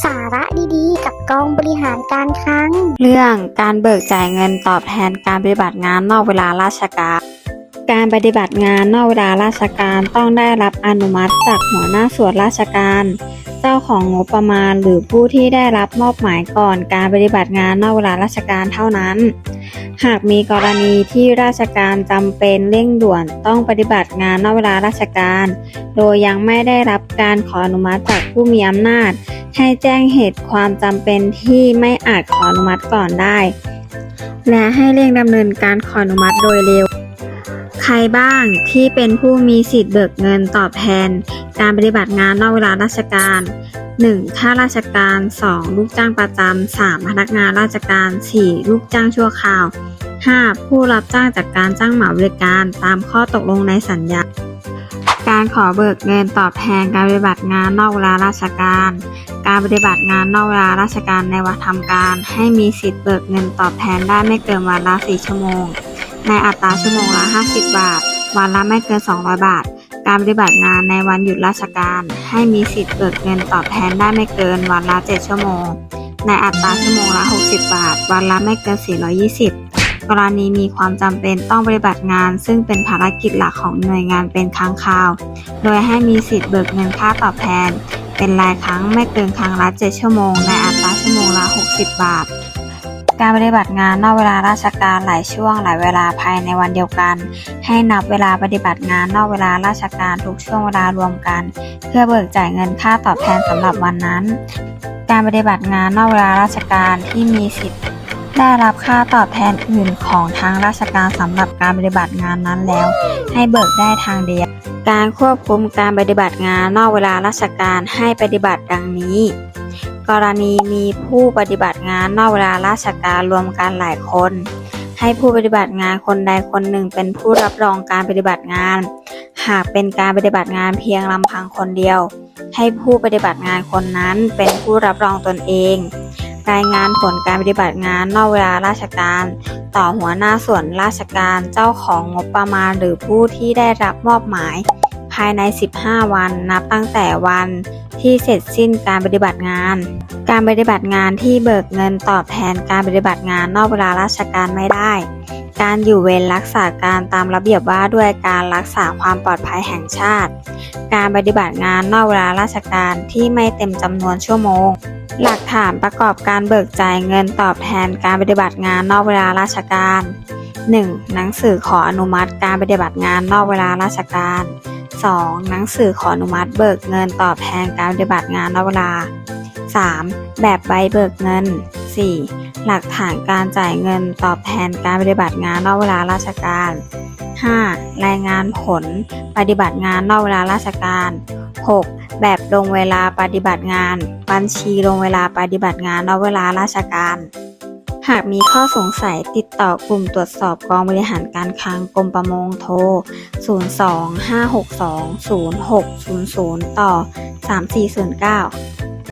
สาระดีๆ กับกองบริหารการคลัง เรื่องการเบิกจ่ายเงินตอบแทนการปฏิบัติงานนอกเวลาราชการ การปฏิบัติงานนอกเวลาราชการต้องได้รับอนุมัติจากหัวหน้าส่วนราชการ เจ้าของงบประมาณ หรือผู้ที่ได้รับมอบหมายก่อนการปฏิบัติงานนอกเวลาราชการเท่านั้น หากมีกรณีที่ราชการจำเป็นเร่งด่วนต้องปฏิบัติงานนอกเวลาราชการ โดยยังไม่ได้รับการขออนุมัติจากผู้มีอำนาจ ให้แจ้งเหตุความจำเป็นที่ไม่อาจขออนุมัติก่อนได้ และให้เร่งดำเนินการขออนุมัติโดยเร็วใครบ้างที่เป็นผู้มีสิทธิ์เบิกเงินตอบแทน การปฏิบัติงานนอกเวลาราชการ 1. ข้าราชการ 2. ลูกจ้างประจำ 3. พนักงานราชการ 4. ลูกจ้างชั่วคราว 5. ผู้รับจ้างจากการจ้างเหมาบริการตามข้อตกลงในสัญญา การขอเบิกเงินตอบแทนการปฏิบัติงานนอกเวลาราชการ การปฏิบัติงานนอกเวลาราชการในวันทำการ ให้มีสิทธิ์เบิกเงินตอบแทนได้ไม่เกินวันละ4ชั่วโมง ในอัตราชั่วโมงละ 50 บาท วันละไม่เกิน 200 บาท การปฏิบัติงานในวันหยุดราชการ ให้มีสิทธิ์เบิกเงินตอบแทนได้ไม่เกินวันละ 7 ชั่วโมง ในอัตราชั่วโมงละ 60 บาท วันละไม่เกิน 420 กรณีมีความจำเป็นต้องปฏิบัติงาน ซึ่งเป็นภารกิจหลักของหน่วยงานเป็นครั้งคราว โดยให้มีสิทธิ์เบิกเงินค่าตอบแทน เป็นรายครั้งไม่เกินครั้งละ 7 ชั่วโมง ในอัตราชั่วโมงละ 60 บาท การปฏิบัติงานนอกเวลาราชการหลายช่วงหลายเวลาภายในวันเดียวกัน ให้นับเวลาปฏิบัติงานนอกเวลาราชการทุกช่วงเวลารวมกัน เพื่อเบิกจ่ายเงินค่าตอบแทนสำหรับวันนั้น การปฏิบัติงานนอกเวลาราชการที่มีสิทธิ์ได้รับค่าตอบแทนอื่นของทางราชการสำหรับการปฏิบัติงานนั้นแล้ว ให้เบิกได้ทางเดียว การควบคุมการปฏิบัติงานนอกเวลาราชการให้ปฏิบัติดังนี้ กรณีมีผู้ปฏิบัติงานนอกเวลาราชการรวมกันหลายคน ให้ผู้ปฏิบัติงานคนใดคนหนึ่งเป็นผู้รับรองการปฏิบัติงาน หากเป็นการปฏิบัติงานเพียงลำพังคนเดียว ให้ผู้ปฏิบัติงานคนนั้นเป็นผู้รับรองตนเอง รายงานผลการปฏิบัติงานนอกเวลาราชการ ต่อหัวหน้าส่วนราชการเจ้าของงบประมาณหรือผู้ที่ได้รับมอบหมาย ภายใน 15 วันนับตั้งแต่วันที่เสร็จสิ้นการปฏิบัติงาน การปฏิบัติงานที่เบิกเงินตอบแทนการปฏิบัติงานนอกเวลาราชการไม่ได้ การอยู่เวรรักษาการตามระเบียบว่าด้วยการรักษาความปลอดภัยแห่งชาติ การปฏิบัติงานนอกเวลาราชการที่ไม่เต็มจำนวนชั่วโมง หลักฐานประกอบการเบิกจ่ายเงินตอบแทนการปฏิบัติงานนอกเวลาราชการ 1. หนังสือขออนุมัติการปฏิบัติงานนอกเวลาราชการ 2. หนังสือขออนุมัติเบิกเงินตอบแทนการปฏิบัติงานนอกเวลา 3. แบบใบเบิกเงิน 4. หลักฐานการจ่ายเงินตอบแทนการปฏิบัติงานนอกเวลาราชการ 5. รายงานผลปฏิบัติงานนอกเวลาราชการ 6. แบบลงเวลาปฏิบัติงาน บัญชีลงเวลาปฏิบัติงานนอกเวลาราชการ หากมีข้อสงสัยติดต่อกลุ่มตรวจสอบกองบริหารการคลังกรมประมงโทร 025620600 ต่อ 3409